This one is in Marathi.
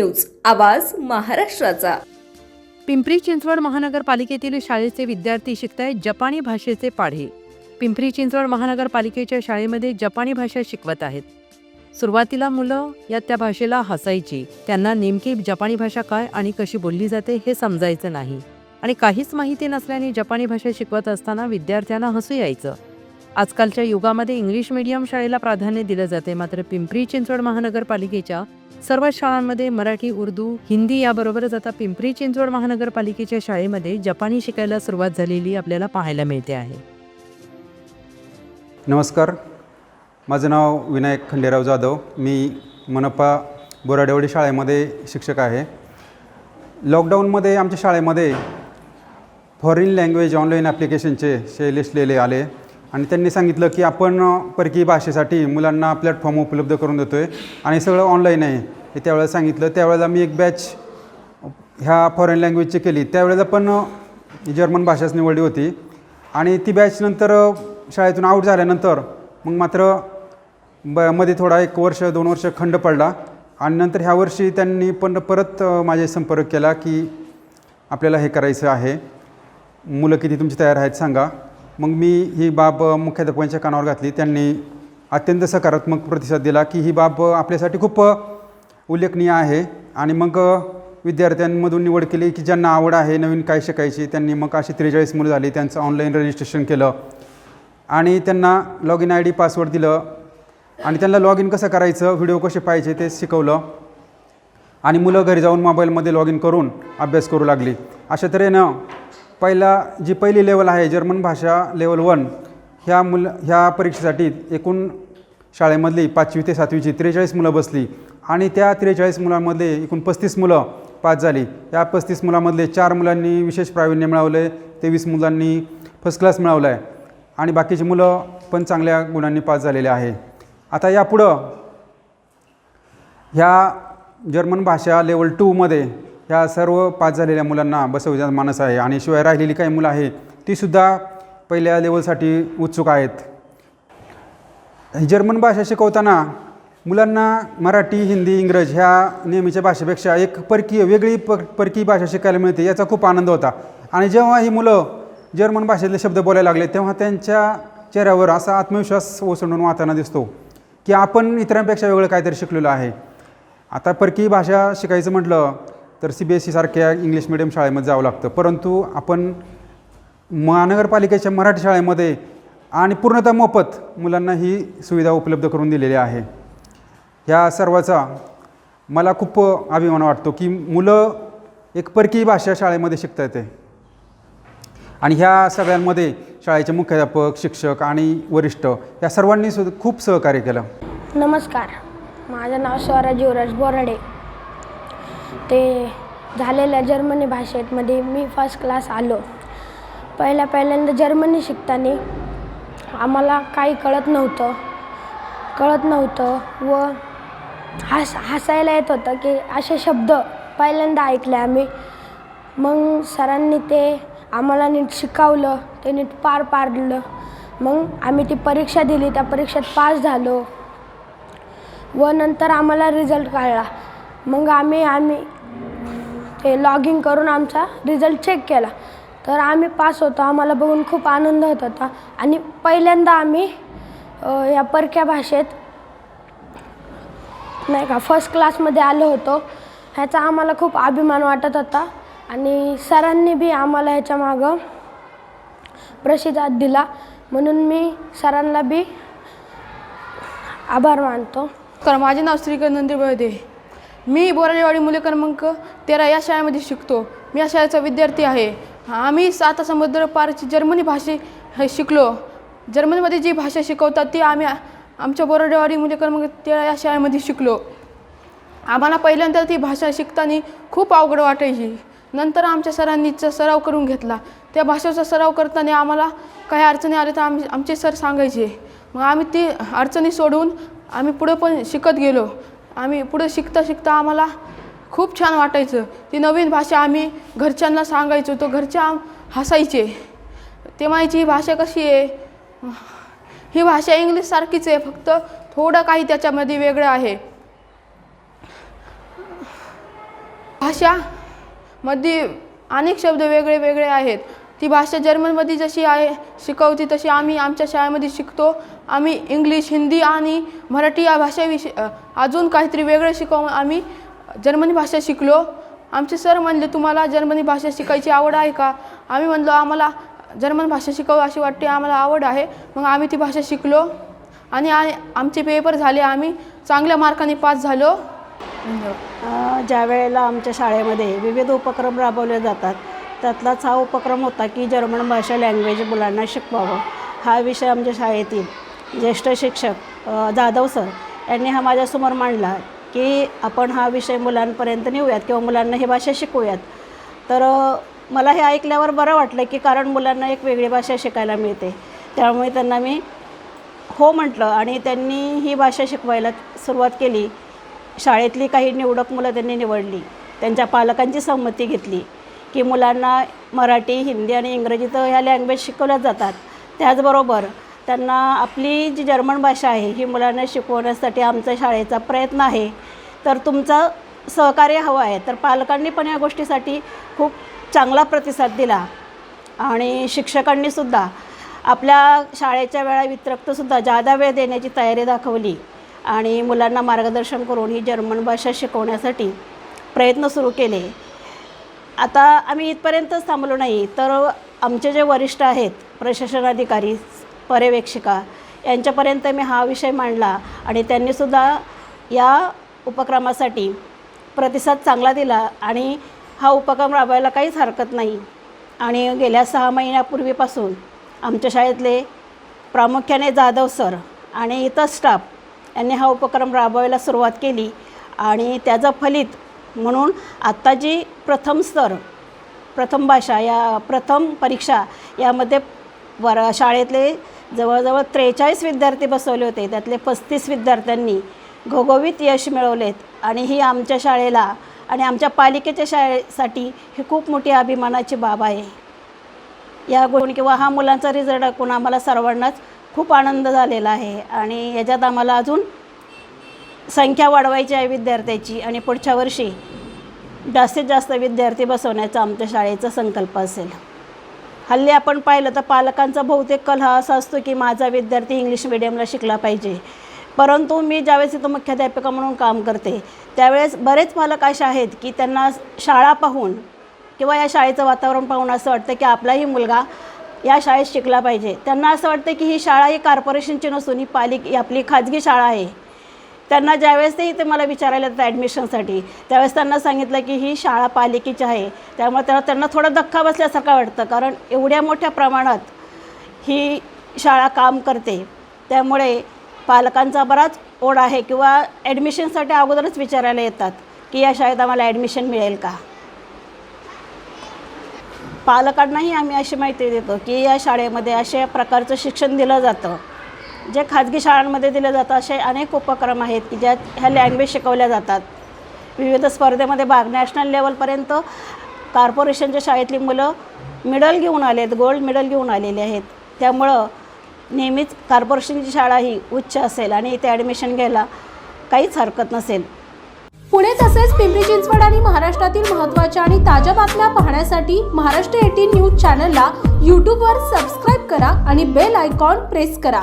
न्यूज आवाज महाराष्ट्राचा. पिंपरी चिंचवड महानगरपालिकेतील शाळेचे विद्यार्थी शिकतायत जपानी भाषेचे पाढे. पिंपरी चिंचवड महानगरपालिकेच्या शाळेमध्ये जपानी भाषा शिकवत आहेत. सुरुवातीला मुलं या त्या भाषेला हसायची. त्यांना नेमकी जपानी भाषा काय आणि कशी बोलली जाते हे समजायचं नाही. आणि काहीच माहिती नसल्याने जपानी भाषा शिकवत असताना विद्यार्थ्यांना हसू यायचं. आजकालच्या युगामध्ये इंग्लिश मीडियम शाळेला प्राधान्य दिलं जाते. मात्र पिंपरी चिंचवड महानगरपालिकेच्या सर्व शाळांमध्ये मराठी उर्दू हिंदी याबरोबरच आता पिंपरी चिंचवड महानगरपालिकेच्या शाळेमध्ये जपानी शिकायला सुरुवात झालेली आपल्याला पाहायला मिळते आहे. नमस्कार. माझं नाव विनायक खंडेराव जाधव. मी मनपा बोराडेवाडी शाळेमध्ये शिक्षक आहे. लॉकडाऊनमध्ये आमच्या शाळेमध्ये फॉरेन लँग्वेज ऑनलाईन ॲप्लिकेशनचे शैलेश लेले आले. आणि त्यांनी सांगितलं की आपण परकीय भाषेसाठी मुलांना प्लॅटफॉर्म उपलब्ध करून देतो आहे आणि सगळं ऑनलाईन आहे. हे त्यावेळेला सांगितलं. त्यावेळेला मी एक बॅच ह्या फॉरेन लँग्वेजची केली. त्यावेळेला पण जर्मन भाषाच निवडली होती. आणि ती बॅच नंतर शाळेतून आऊट झाल्यानंतर मग मात्र ब मध्ये थोडा एक वर्ष दोन वर्ष खंड पडला. आणि नंतर ह्या वर्षी त्यांनी पण परत माझे संपर्क केला की आपल्याला हे करायचं आहे. मुलं किती तुमची तयार आहेत सांगा. मग मी ही बाब मुख्याध्यापकांच्या कानावर घातली. त्यांनी अत्यंत सकारात्मक प्रतिसाद दिला की ही बाब आपल्यासाठी खूप उल्लेखनीय आहे. आणि मग विद्यार्थ्यांमधून निवड केली की ज्यांना आवड आहे नवीन काय शिकायची त्यांनी मग अशी त्रेचाळीस मुलं झाली. त्यांचं ऑनलाईन रजिस्ट्रेशन केलं. आणि त्यांना log in I D password दिलं. आणि त्यांना लॉग इन कसं करायचं व्हिडिओ कसे पाहिजे ते शिकवलं. आणि मुलं घरी जाऊन मोबाईलमध्ये लॉग इन करून अभ्यास करू लागली. अशा तऱ्हेनं पहिला जी पहिली लेवल आहे जर्मन भाषा लेवल वन ह्या मुल ह्या परीक्षेसाठी एकूण शाळेमधली पाचवी ते सातवीची त्रेचाळीस मुलं बसली आणि त्या त्रेचाळीस मुलांमध्ये एकूण पस्तीस मुलं पास झाली. या पस्तीस मुलांमधले चार मुलांनी विशेष प्रावीण्य मिळवलं आहे तेवीस मुलांनी फर्स्ट क्लास मिळवला आहे आणि बाकीची मुलं पण चांगल्या गुणांनी पास झालेले आहे. आता यापुढं ह्या जर्मन भाषा लेवल टूमध्ये ह्या सर्व पास झालेल्या मुलांना बसवण्याचा मानस आहे. आणि शिवाय राहिलेली काही मुलं आहे तीसुद्धा पहिल्या लेवलसाठी उत्सुक आहेत. जर्मन भाषा शिकवताना मुलांना मराठी हिंदी इंग्रज ह्या नेहमीच्या भाषेपेक्षा एक परकीय वेगळी प परकीय भाषा शिकायला मिळते याचा खूप आनंद होता. आणि जेव्हा ही मुलं जर्मन भाषेतले शब्द बोलायला लागले तेव्हा त्यांच्या चेहऱ्यावर असा आत्मविश्वास ओसंडून वाहताना दिसतो की आपण इतरांपेक्षा वेगळं काहीतरी शिकलेलो आहे. आता परकीय भाषा शिकायचं म्हटलं तर सी बी एस सीसारख्या इंग्लिश मिडियम शाळेमध्ये जावं लागतं. परंतु आपण महानगरपालिकेच्या मराठी शाळेमध्ये आणि पूर्णतः मोफत मुलांना ही सुविधा उपलब्ध करून दिलेली आहे. ह्या सर्वाचा मला खूप अभिमान वाटतो की मुलं एक परकीय भाषा शाळेमध्ये शिकता येते. आणि ह्या सगळ्यांमध्ये शाळेचे मुख्याध्यापक शिक्षक आणि वरिष्ठ या सर्वांनी सुद्धा खूप सहकार्य केलं. नमस्कार. माझं नाव स्वराज युवराज बोराडे. ते झालेल्या जर्मनी भाषेमध्ये मी फर्स्ट क्लास आलो. पहिल्या पहिल्यांदा जर्मनी शिकताना आम्हाला काही कळत नव्हतं. कळत नव्हतं व हस हसायला येत होतं की असे शब्द पहिल्यांदा ऐकले आम्ही. मग सरांनी ते आम्हाला नीट शिकवलं ते नीट पार पाडलं. मग आम्ही ती परीक्षा दिली त्या परीक्षेत पास झालो. व नंतर आम्हाला रिझल्ट कळला. मग आम्ही आम्ही ते लॉग इन करून आमचा रिझल्ट चेक केला. तर आम्ही पास होतो. आम्हाला बघून खूप आनंद होत होता. आणि पहिल्यांदा आम्ही या परक्या भाषेत नाही का फर्स्ट क्लासमध्ये आलो होतो. ह्याचा आम्हाला खूप अभिमान वाटत होता. आणि सरांनी बी आम्हाला ह्याच्या मागं प्रतिसाद दिला. म्हणून मी सरांना बी आभार मानतो. तर माझे नाव श्रीकांत नंदी बळदे मी बोराडेवाडी मुले क्रमांक तेरा या शाळेमध्ये शिकतो. मी या शाळेचा विद्यार्थी आहे. आम्ही साता समुद्र पारची जर्मनी भाषे हे शिकलो. जर्मनीमध्ये जी भाषा शिकवतात ती आम्ही आमच्या बोराडेवाडी मुले क्रमांक तेरा या शाळेमध्ये शिकलो. आम्हाला पहिल्यांदा ती भाषा शिकताना खूप अवघड वाटायची. नंतर आमच्या सरांनीचा सराव करून घेतला. त्या भाषेचा सराव करताना आम्हाला काही अडचणी आल्या तर आम आमचे सर सांगायचे. मग आम्ही ती अडचणी सोडून आम्ही पुढं पण शिकत गेलो. आम्ही पुढं शिकता शिकता आम्हाला खूप छान वाटायचं. ती नवीन भाषा आम्ही घरच्यांना सांगायचो तो घरच्या हसायचे. ते म्हणायची ही भाषा कशी आहे? ही भाषा इंग्लिशसारखीच आहे फक्त थोडं काही त्याच्यामध्ये वेगळं आहे. भाषा मध्ये अनेक शब्द वेगळे वेगळे आहेत. ती भाषा जर्मनमध्ये जशी आहे शिकवती तशी आम्ही आमच्या शाळेमध्ये शिकतो. आम्ही इंग्लिश हिंदी आणि मराठी या भाषाविषयी अजून काहीतरी वेगळं शिकवून आम्ही जर्मनी भाषा शिकलो. आमचे सर म्हणले तुम्हाला जर्मनी भाषा शिकायची आवड आहे का? आम्ही म्हणलो आम्हाला जर्मन भाषा शिकावं अशी वाटते आम्हाला आवड आहे. मग आम्ही ती भाषा शिकलो आणि आमचे पेपर झाले. आम्ही चांगल्या मार्काने पास झालो. ज्या वेळेला आमच्या शाळेमध्ये विविध उपक्रम राबवले जातात त्यातलाच हा उपक्रम होता की जर्मन भाषा लँग्वेज मुलांना शिकवावं. हा विषय आमच्या शाळेतील ज्येष्ठ शिक्षक जाधव सर यांनी हा माझ्यासमोर मांडला की आपण हा विषय मुलांपर्यंत नेऊयात किंवा मुलांना ही भाषा शिकवूयात. तर मला हे ऐकल्यावर बरं वाटलं की कारण मुलांना एक वेगळी भाषा शिकायला मिळते. त्यामुळे त्यांना मी हो म्हटलं आणि त्यांनी ही भाषा शिकवायला सुरुवात केली. शाळेतली काही निवडक मुलं त्यांनी निवडली. त्यांच्या पालकांची संमती घेतली. की मुलांना मराठी हिंदी आणि इंग्रजी तर ह्या लँग्वेज शिकवल्या जातात. त्याचबरोबर त्यांना आपली जी जर्मन भाषा आहे ही मुलांना शिकवण्यासाठी आमच्या शाळेचा प्रयत्न आहे. तर तुमचं सहकार्य हवं आहे. तर पालकांनी पण या गोष्टीसाठी खूप चांगला प्रतिसाद दिला. आणि शिक्षकांनीसुद्धा आपल्या शाळेच्या वेळा व्यतिरिक्तसुद्धा जादा वेळ देण्याची तयारी दाखवली आणि मुलांना मार्गदर्शन करून ही जर्मन भाषा शिकवण्यासाठी प्रयत्न सुरू केले. आता आम्ही इथपर्यंतच थांबलो नाही तर आमचे जे वरिष्ठ आहेत प्रशासन अधिकारी पर्यवेक्षिका यांच्यापर्यंत मी हा विषय मांडला आणि त्यांनीसुद्धा या उपक्रमासाठी प्रतिसाद चांगला दिला आणि हा उपक्रम राबवायला काहीच हरकत नाही. आणि गेल्या सहा महिन्यापूर्वीपासून आमच्या शाळेतले प्रामुख्याने जाधव सर आणि इतर स्टाफ यांनी हा उपक्रम राबवायला सुरुवात केली आणि त्याचं फलित म्हणून आत्ता जी प्रथम स्तर प्रथम भाषा या प्रथम परीक्षा यामध्ये वर शाळेतले जवळजवळ त्रेचाळीस विद्यार्थी बसवले होते. त्यातले पस्तीस विद्यार्थ्यांनी घोघोवीत यश मिळवलेत आणि ही आमच्या शाळेला आणि आमच्या पालिकेच्या शाळेसाठी ही खूप मोठी अभिमानाची बाब आहे. या गुण किंवा हा मुलांचा रिझल्ट ऐकून आम्हाला सर्वांनाच खूप आनंद झालेला आहे आणि याच्यात आम्हाला अजून संख्या वाढवायची आहे विद्यार्थ्याची आणि पुढच्या वर्षी जास्तीत जास्त विद्यार्थी बसवण्याचा आमच्या शाळेचा संकल्प असेल. हल्ली आपण पाहिलं तर पालकांचा बहुतेक कल हा असा असतो की माझा विद्यार्थी इंग्लिश मिडियमला शिकला पाहिजे. परंतु मी ज्यावेळेस इथं मुख्याध्यापिका म्हणून काम करते त्यावेळेस बरेच पालक असे आहेत की त्यांना शाळा पाहून किंवा या शाळेचं वातावरण पाहून असं वाटतं की आपलाही मुलगा या शाळेत शिकला पाहिजे. त्यांना असं वाटतं की ही शाळा ही कॉर्पोरेशनची नसून ही पालिक ही आपली खाजगी शाळा आहे. त्यांना ज्यावेळेस ते इथे मला विचारायला येतात ॲडमिशनसाठी त्यावेळेस त्यांना सांगितलं की ही शाळा पालिकेची आहे. त्यामुळे त्यांना त्यांना थोडा धक्का बसल्यासारखं वाटतं कारण एवढ्या मोठ्या प्रमाणात ही शाळा काम करते. त्यामुळे पालकांचा बराच ओढ आहे किंवा ॲडमिशनसाठी अगोदरच विचारायला येतात की या शाळेत आम्हाला ॲडमिशन मिळेल का? पालकांनाही आम्ही अशी माहिती देतो की या शाळेमध्ये अशा प्रकारचं शिक्षण दिलं जातं. जे खाजगी शाळांमध्ये दिले जातात असे अनेक उपक्रम आहेत की ज्यात ह्या लँग्वेज शिकवल्या जातात. विविध स्पर्धेमध्ये भाग नॅशनल लेवलपर्यंत कॉर्पोरेशनच्या शाळेतली मुलं मिडल घेऊन आले आहेत गोल्ड मेडल घेऊन आलेले आहेत. त्यामुळं नेहमीच कॉर्पोरेशनची शाळा ही उच्च असेल आणि इथे ॲडमिशन घ्यायला काहीच हरकत नसेल. पुणे तसेच पिंपरी चिंचवड आणि महाराष्ट्रातील महत्त्वाच्या आणि ताज्या बातम्या पाहण्यासाठी महाराष्ट्र एटीन न्यूज चॅनलला यूट्यूबवर सबस्क्राईब करा आणि बेल आयकॉन प्रेस करा.